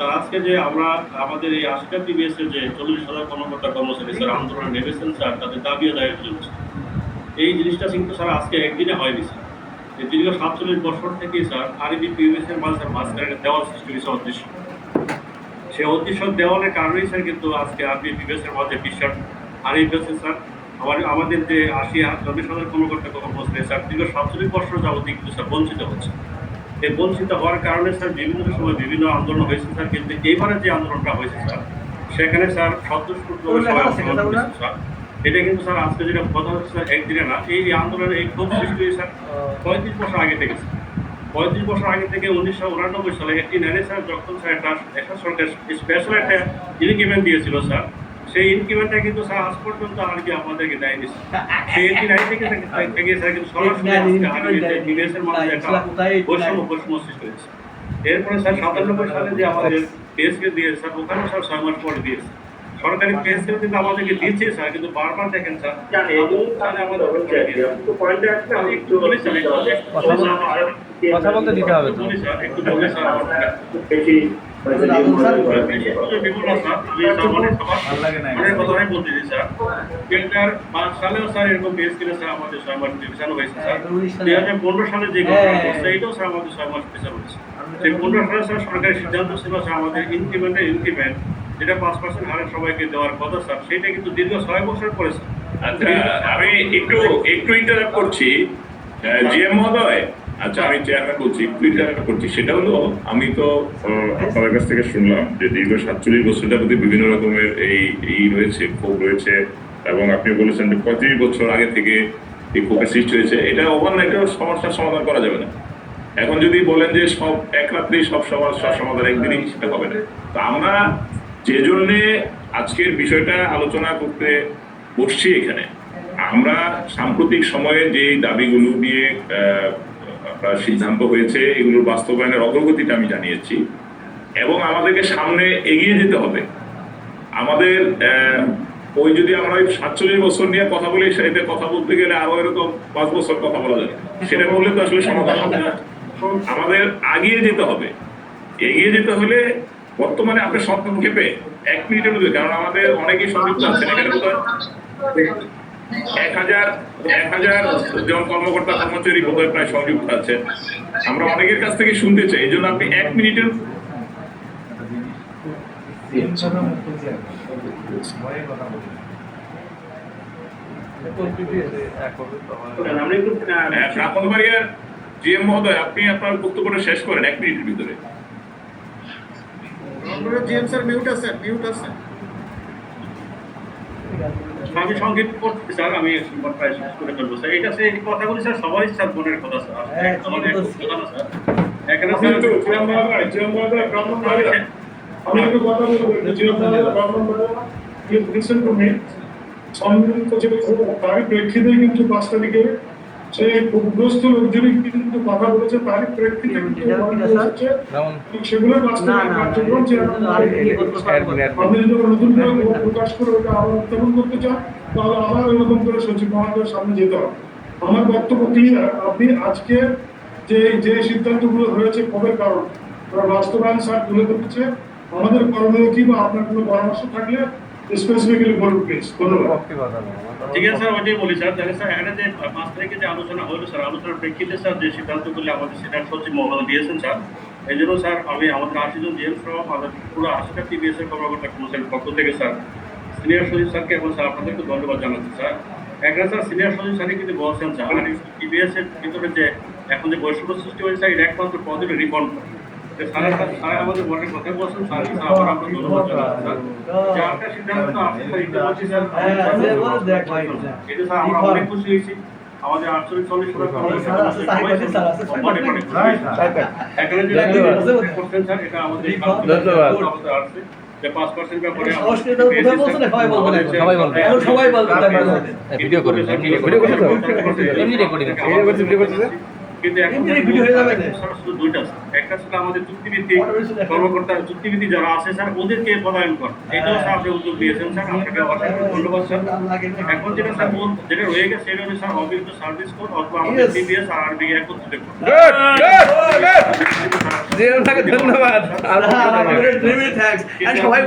Sir, আজকে যে আমরা আমাদের এই আশিটা টিবিএস এর যে চল্লিশ হাজার কর্মকর্তা কর্মচারী স্যার আন্দোলনে নেমেছেন স্যার, তাদের দাবি আদায়ের জন্য এই জিনিসটা কিন্তু স্যার, আজকে একদিনে হয়নি স্যার। এই দীর্ঘ সাতচল্লিশ বছর থেকে স্যার আরবি পিবিএস এর মাঝে মাঝখানে দেওয়াল সৃষ্টি হয়েছে অদৃশ্য। সেই অদৃশ্য দেওয়ালের কারণেই স্যার কিন্তু আজকে আরবি পিবিএস এর মধ্যে বিশ্বাস হারিয়ে ফেলছে স্যার, আমার, আমাদের যে আশি চল্লিশ হাজার কর্মকর্তা কর্মচারী স্যার, দীর্ঘ সাতচল্লিশ বছর যাবতীয় কিন্তু স্যার বঞ্চিত হচ্ছে। এই বঞ্চিত হওয়ার কারণে স্যার বিভিন্ন সময় বিভিন্ন আন্দোলন হয়েছে স্যার কিন্তু এইবারে যে আন্দোলনটা হয়েছে স্যার সেখানে স্যার সন্তোষপূর্ণ সবাই অংশগ্রহণ করেছে স্যার। এটা কিন্তু স্যার আজকে যেটা কথা হচ্ছে স্যার একদিনে না এই আন্দোলনের এই ক্ষোভ সৃষ্টি হয়েছে স্যার পঁয়ত্রিশ বছর আগে থেকে স্যার। পঁয়ত্রিশ বছর আগে থেকে উনিশশো উনানব্বই সালে একটি নারী স্যার যখন স্যার একটা একটা সরকার স্পেশাল একটা ইনক্রিমেন্ট দিয়েছিল স্যার সেই ইনক্রিমেন্টটা কিন্তু স্যার আজ পর্যন্ত আর কি আমাদেরকে দেয়নি স্যার। সেই একটি নারী থেকে থেকে- থেকে স্যার কিন্তু সরাসরি বিদেশের মধ্যে একটা বৈষম্য বৈষম্য সৃষ্টি হয়েছে এরপরে স্যার সাতানব্বই সালে যে আমাদের পেসকে দিয়েছে স্যার ওখানেও স্যার ছয় মাস পরে দিয়েছে সরকারি পেসকে কিন্তু আমাদেরকে দিচ্ছে স্যার কিন্তু বারবার দেখেন স্যার আমাদের। কথা বলতে দিতে হবে তো। স্যার, একটু বলি স্যার সালে যে ঘটনা স্যার আমাদের ছয় মাস ডিভিশন হয়েছে সেই পনেরো সালে স্যার সরকারি সিদ্ধান্ত ছিল স্যার আমাদের ইনক্রিমেন্টের ইনক্রিমেন্ট যেটা পাঁচ পার্সেন্ট হারে সবাইকে দেওয়ার কথা স্যার সেটা কিন্তু দীর্ঘ ছয় বছর পরে স্যার আমি একটু একটু ইন্টারাপ্ট করছি। জিএম মহোদয় আচ্ছা আমি চেয়ারম্যান বলছি একটু ইন্টারাপ্ট করছি, সেটা হলো, আমি তো আপনাদের কাছ থেকে শুনলাম যে দীর্ঘ সাতচল্লিশ বছরটার প্রতি বিভিন্ন রকমের এই এই রয়েছে, ক্ষোভ রয়েছে, এবং আপনি বলেছেন যে পঁয়ত্রিশ বছর আগে থেকে এই ক্ষোভের সৃষ্টি হয়েছে। এটা ওভার একটা সমস্যার সমাধান করা যাবে না। এখন যদি বলেন যে সব এক রাত্রেই সব সমস্যার সমাধান একদিনই, সেটা হবে না। তো আমরা যে জন্যে আজকের বিষয়টা আলোচনা করতে বসছি এখানে, আমরা সাম্প্রতিক সময়ে যে দাবিগুলো নিয়ে সিদ্ধান্ত হয়েছে, এগুলোর বাস্তবায়নের অগ্রগতিটা আমি জানিয়েছি। এবং আমাদেরকে সামনে এগিয়ে যেতে হবে। আমাদের ওই যদি আমরা ওই সাতচল্লিশ বছর নিয়ে কথা বলি, সেটা কথা বলতে গেলে আরও এরকম পাঁচ বছর কথা বলা যাবে। সেটা বললে তো আসলে সমাধান হবে না। আমাদের আগিয়ে যেতে হবে। এগিয়ে যেতে হলে বর্তমানে আপনি সংক্ষেপে এক মিনিটের মধ্যে, কারণ আমাদের অনেকেই সংযুক্ত আছেন এখানে। এক হাজার এক হাজার জন কর্মকর্তা কর্মচারী বোধহয় প্রায় সংযুক্ত আছে। আমরা অনেকের কাছ থেকে শুনতে চাই এই জন্য আপনি এক মিনিটের আমরা একটু হ্যাঁ, ব্রাহ্মণবাড়িয়ার জিএম মহোদয় আপনি আপনার বক্তব্যটা শেষ করেন এক মিনিটের ভিতরে। জিএম স্যার মিউট আছেন মিউট আছেন। আমি সংক্ষিপ্ত করতে স্যার আমি প্রায় শেষ করে ফেলব স্যার। এটা সে কথাগুলি স্যার সবারই স্যার মনের কথা স্যার। হ্যাঁ, আমাদের কথা না স্যার। এখানে স্যার তারই প্রেক্ষিতে কিন্তু পাঁচ তারিখে সেই ক্ষোভগ্রস্ত লোকজনই কিন্তু কথা বলেছে তারই প্রেক্ষিতে কিন্তু বন্ধ হয়েছে যেমন সেগুলো কার্যক্রম আপনি যদি নতুন করে প্রকাশ করে ওটা আবার উত্থাপন করতে চান তাহলে আবার এরকম করে সচিব মহাশয়ের সামনে যেতে হবে। আমার বক্তব্য ক্লিয়ার আপনি আজকে যে যে সিদ্ধান্তগুলো হয়েছে ক্ষোভের কারণ? বাস্তবায়ন স্যার তুলে ধরেছে। আমাদের করণীয় কি বা আপনার কোনো পরামর্শ থাকলে স্পেসিফিক্যালি বলুন প্লিজ ধন্যবাদ। ঠিক আছে স্যার ওইটাই বলি স্যার। দেখেন স্যার এখানে যে পাঁচ তারিখে যে আলোচনা হলো স্যার আলোচনার প্রেক্ষিতে স্যার যে সিদ্ধান্তগুলি আমাদের সেটা সচিব মহোদয় দিয়েছেন স্যার এই জন্য স্যার আমি আমাদের আশি জন জিএম সহ আমাদের পুরো আশিটা টিবিএস এর কর্মকর্তা কর্মচারীর পক্ষ থেকে স্যার সিনিয়র সচিব স্যারকে এবং স্যার আপনাদেরকে ধন্যবাদ জানাচ্ছি স্যার। এখানে স্যার সিনিয়র সচিব স্যারই কিন্তু বলছেন স্যার এর ভিতরে যে এখন যে বৈষম্য সৃষ্টি হয়েছে স্যার এটা একমাত্র পদে রিফর্ম আমাদের বর্ডের কথা বলছেন স্যার স্যার আবার আমরা ধন্যবাদ জানাচ্ছি স্যার যে একটা সিদ্ধান্ত আপনি এটা স্যার হ্যাঁ, সে বলে দেখ ভাই, এটা স্যার আমরা অনেক খুশি হয়েছি আমাদের আটচল্লিশ চল্লিশ এটা আমাদের ধন্যবাদ। Video video. ভিডিও? কিন্তু এখন হয়ে শুধু দুইটা একটা ছিল আমাদের চুক্তিভিত্তিক কর্মকর্তা চুক্তিভিত্তিক যারা আছে স্যার ওদেরকে পদায়ন কর। এটাও স্যার আপনি উদ্যোগ দিয়েছেন স্যার। আপনাকে অসংখ্য ধন্যবাদ স্যার। এখন যেটা স্যার বল যেটা রয়ে গেছে সেটা স্যার সার্ভিস কোড অথবা আমাদের সিবিএস আর আরবি একত্রিত ধন্যবাদ। সবাই